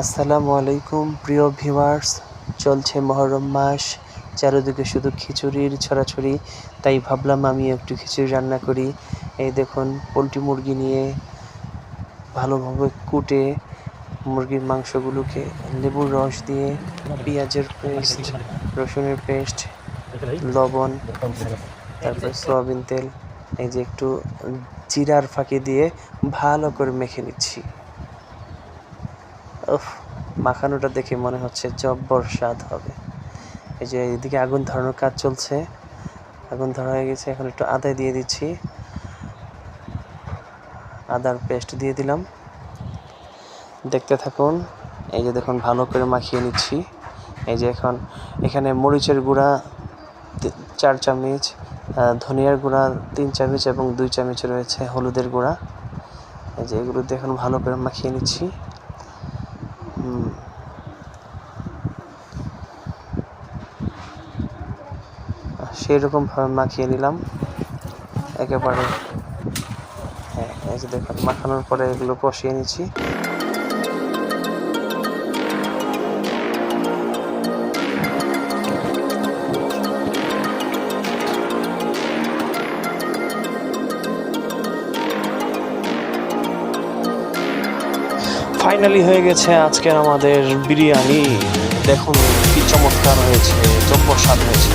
আসসালামু আলাইকুম, প্রিয় ভিউয়ার্স। চলছে মহরম মাস, চারিদিকে শুধু খিচুড়ির ছড়াছড়ি, তাই ভাবলাম আমি একটু খিচুড়ি রান্না করি। এই দেখুন, পোলট্রি মুরগি নিয়ে ভালোভাবে কুটে মুরগির মাংসগুলোকে লেবুর রস দিয়ে, পেঁয়াজের পেস্ট, রসুনের পেস্ট, লবণ, তারপর সয়াবিন তেল, এই যে একটু জিরার ফাঁকি দিয়ে ভালো করে মেখে নিচ্ছি। উফ, মাখানোটা দেখে মনে হচ্ছে জব্বর স্বাদ হবে। এই যে এদিকে আগুন ধরানোর কাজ চলছে। আগুন ধরা হয়ে গেছে, এখন একটু আদা দিয়ে দিচ্ছি। আদার পেস্ট দিয়ে দিলাম। দেখতে থাকুন, এই যে দেখুন, ভালো করে মাখিয়ে নিচ্ছি। এই যে এখন এখানে মরিচের গুঁড়া চার চামচ ধনিয়ার গুঁড়া, তিন চামচ এবং দুই চামচ রয়েছে হলুদের গুঁড়া। এই যে এগুলো এখন ভালো করে মাখিয়ে নিচ্ছি। সেই রকম ভাবে মাখিয়ে নিলাম। একেবারে হ্যাঁ এই যে দেখুন, মাখানোর পরে এগুলো কষিয়ে নিচ্ছি। ফাইনালি হয়ে গেছে আজকের আমাদের বিরিয়ানি। দেখুন কি চমৎকার হয়েছে জব্বর স্বাদ হয়েছে।